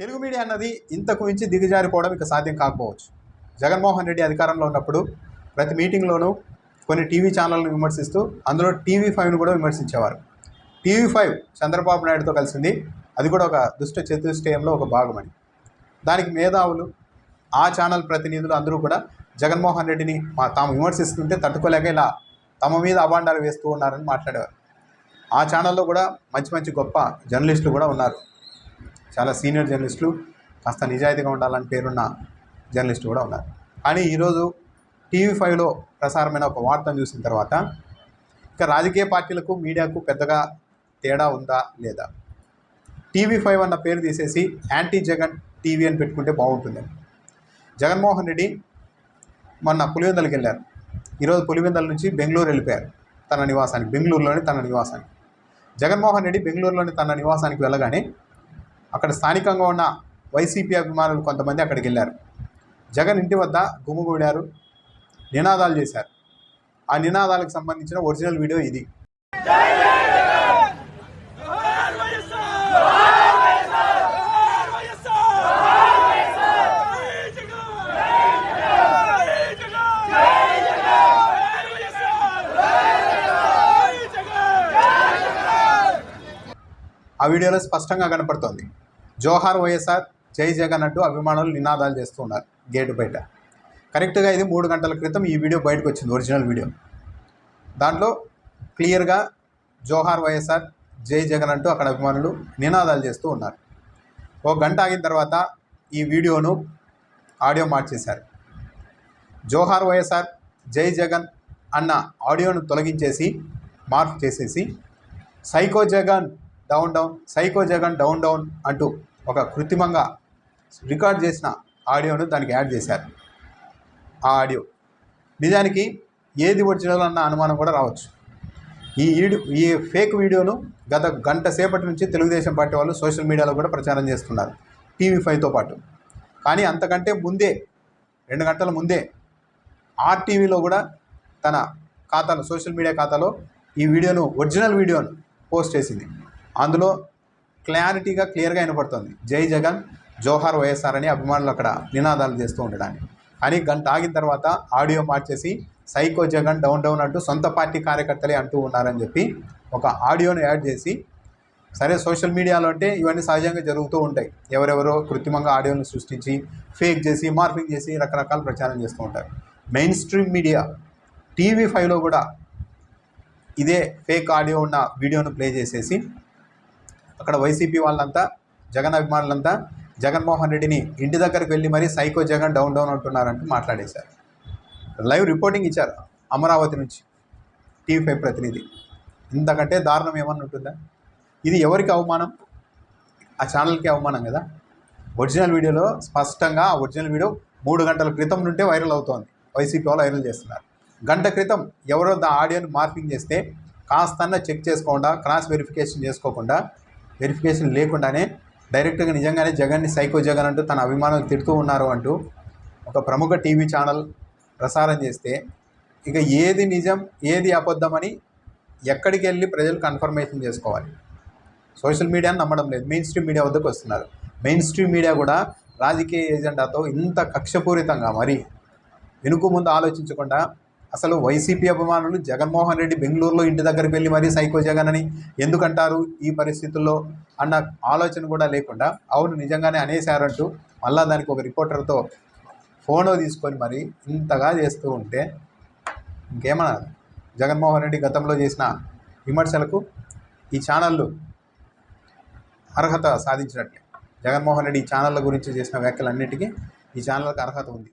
Telugu media అన్నది ఇంతకు మించి దిగజారిపోవడం ఇక సాధ్యం కాకపోవచ్చు. జగన్మోహన్ రెడ్డి అధికారంలో ఉన్నప్పుడు ప్రతి మీటింగ్లోనూ కొన్ని టీవీ ఛానళ్ళను విమర్శిస్తూ అందులో టీవీ ఫైవ్ను కూడా విమర్శించేవారు. టీవీ ఫైవ్ చంద్రబాబు నాయుడుతో కలిసింది. అది కూడా ఒక దుష్ట చతుష్టయంలో ఒక భాగమని దానికి మేధావులు ఆ ఛానల్ ప్రతినిధులు అందరూ కూడా జగన్మోహన్ రెడ్డిని మా తాము విమర్శిస్తుంటే తట్టుకోలేక ఇలా తమ మీద అభాండాలు వేస్తూ ఉన్నారని మాట్లాడేవారు. ఆ ఛానల్లో కూడా మంచి మంచి గొప్ప జర్నలిస్టులు కూడా ఉన్నారు. చాలా సీనియర్ జర్నలిస్టులు కాస్త నిజాయితీగా ఉండాలని పేరున్న జర్నలిస్టులు కూడా ఉన్నారు. కానీ ఈరోజు టీవీ ఫైవ్లో ప్రసారమైన ఒక వార్తను చూసిన తర్వాత ఇక రాజకీయ పార్టీలకు మీడియాకు పెద్దగా తేడా ఉందా లేదా? టీవీ ఫైవ్ అన్న పేరు తీసేసి యాంటీ జగన్ టీవీ అని పెట్టుకుంటే బాగుంటుందని జగన్మోహన్ రెడ్డి మొన్న పులివెందలకి వెళ్ళారు. ఈరోజు పులివెందల నుంచి బెంగళూరు వెళ్ళిపోయారు. తన నివాసానికి బెంగళూరులోని తన నివాసానికి. జగన్మోహన్ రెడ్డి బెంగళూరులోని తన నివాసానికి వెళ్ళగానే అక్కడ స్థానికంగా ఉన్న వైసీపీ అభిమానులు కొంతమంది అక్కడికి వెళ్ళారు. జగన్ ఇంటి వద్ద గుమిగూడారు నినాదాలు చేశారు. ఆ నినాదాలకు సంబంధించిన ఒరిజినల్ వీడియో ఇది. ఆ వీడియోలో స్పష్టంగా కనపడుతోంది. జోహార్ వైఎస్ఆర్ జై జగన్ అంటూ అభిమానులు నినాదాలు చేస్తూ ఉన్నారు గేటు బయట. కరెక్ట్గా ఇది మూడు గంటల క్రితం ఈ వీడియో బయటకు వచ్చింది ఒరిజినల్ వీడియో. దాంట్లో క్లియర్గా జోహార్ వైఎస్ఆర్ జై జగన్ అంటూ అక్కడ అభిమానులు నినాదాలు చేస్తూ ఉన్నారు. ఒక గంట ఆగిన తర్వాత ఈ వీడియోను ఆడియో మార్చేశారు. జోహార్ వైఎస్ఆర్ జై జగన్ అన్న ఆడియోను తొలగించేసి మార్పు చేసేసి psycho Jagan down down psycho Jagan down down అంటూ ఒక కృత్రిమంగా రికార్డ్ చేసిన ఆడియోను దానికి యాడ్ చేశారు. ఆ ఆడియో. నిజానికి ఏది ఒరిజినల్ అన్న అనుమానం కూడా రావచ్చు. ఈ ఈ ఫేక్ వీడియోను గత గంట సేపటి నుంచి తెలుగుదేశం పార్టీ వాళ్ళు సోషల్ మీడియాలో కూడా ప్రచారం చేస్తున్నారు. టీవీ ఫైవ్తో పాటు. కానీ అంతకంటే ముందే రెండు గంటల ముందే ఆర్టీవీలో కూడా తన ఖాతాలో సోషల్ మీడియా ఖాతాలో ఈ వీడియోను ఒరిజినల్ వీడియోను పోస్ట్ చేసింది. అందులో క్లారిటీగా క్లియర్గా వినపడుతుంది. జై జగన్ జోహార్ వైఎస్ఆర్ అని అభిమానులు అక్కడ నినాదాలు చేస్తూ ఉండడానికి. కానీ గంట ఆగిన తర్వాత ఆడియో మార్చేసి సైకో జగన్ డౌన్ డౌన్ అంటూ సొంత పార్టీ కార్యకర్తలే అంటూ ఉన్నారని చెప్పి ఒక ఆడియోను యాడ్ చేసి సరే సోషల్ మీడియాలో అంటే ఇవన్నీ సహజంగా జరుగుతూ ఉంటాయి. ఎవరెవరో కృత్రిమంగా ఆడియోను సృష్టించి ఫేక్ చేసి మార్పింగ్ చేసి రకరకాల ప్రచారం చేస్తూ ఉంటారు. మెయిన్ స్ట్రీమ్ మీడియా టీవీ ఫైవ్లో కూడా ఇదే ఫేక్ ఆడియో ఉన్న వీడియోను ప్లే చేసేసి అక్కడ వైసీపీ వాళ్ళంతా జగన్ అభిమానులంతా జగన్మోహన్ రెడ్డిని ఇంటి దగ్గరికి వెళ్ళి మరీ సైకో జగన్ డౌన్ డౌన్ అంటున్నారంటూ మాట్లాడేశారు. లైవ్ రిపోర్టింగ్ ఇచ్చారు అమరావతి నుంచి టీవీ ఫైవ్ ప్రతినిధి. ఇంతకంటే దారుణం ఏమన్నా ఉంటుందా? ఇది ఎవరికి అవమానం? ఆ ఛానల్కి అవమానం కదా. ఒరిజినల్ వీడియోలో స్పష్టంగా ఆ ఒరిజినల్ వీడియో మూడు గంటల క్రితం నుండే వైరల్ అవుతోంది. వైసీపీ వాళ్ళు వైరల్ చేస్తున్నారు. గంట క్రితం ఎవరో దా ఆడియోని మార్పింగ్ చేస్తే కాస్తన్న చెక్ చేసుకోకుండా క్రాస్ వెరిఫికేషన్ చేసుకోకుండా వెరిఫికేషన్ లేకుండానే డైరెక్ట్గా నిజంగానే జగన్ని సైకో జగన్ అంటూ తన అభిమానులు తిడుతూ ఉన్నారు అంటూ ఒక ప్రముఖ టీవీ ఛానల్ ప్రసారం చేస్తే ఇక ఏది నిజం ఏది అబద్ధమని ఎక్కడికి వెళ్ళి ప్రజలు కన్ఫర్మేషన్ చేసుకోవాలి. సోషల్ మీడియాని నమ్మడం లేదు. మెయిన్ స్ట్రీమ్ మీడియా వద్దకు వస్తున్నారు. మెయిన్ స్ట్రీమ్ మీడియా కూడా రాజకీయ ఏజెండాతో ఇంత కక్షపూరితంగా మరి వెనుక ముందు ఆలోచించకుండా అసలు వైసీపీ అభిమానులు జగన్మోహన్ రెడ్డి బెంగళూరులో ఇంటి దగ్గరికి వెళ్ళి మరీ సైకో జగన్ అని ఎందుకంటారు ఈ పరిస్థితుల్లో అన్న ఆలోచన కూడా లేకుండా అవును నిజంగానే అనేశారంటూ మళ్ళా దానికి ఒక రిపోర్టర్తో ఫోను తీసుకొని మరి ఇంతగా చేస్తూ ఉంటే ఇంకేమన్నారు? జగన్మోహన్ రెడ్డి గతంలో చేసిన విమర్శలకు ఈ ఛానళ్ళు అర్హత సాధించినట్లే. జగన్మోహన్ రెడ్డి ఈ ఛానళ్ళ గురించి చేసిన వ్యాఖ్యలన్నిటికీ ఈ ఛానళ్ళకు అర్హత ఉంది.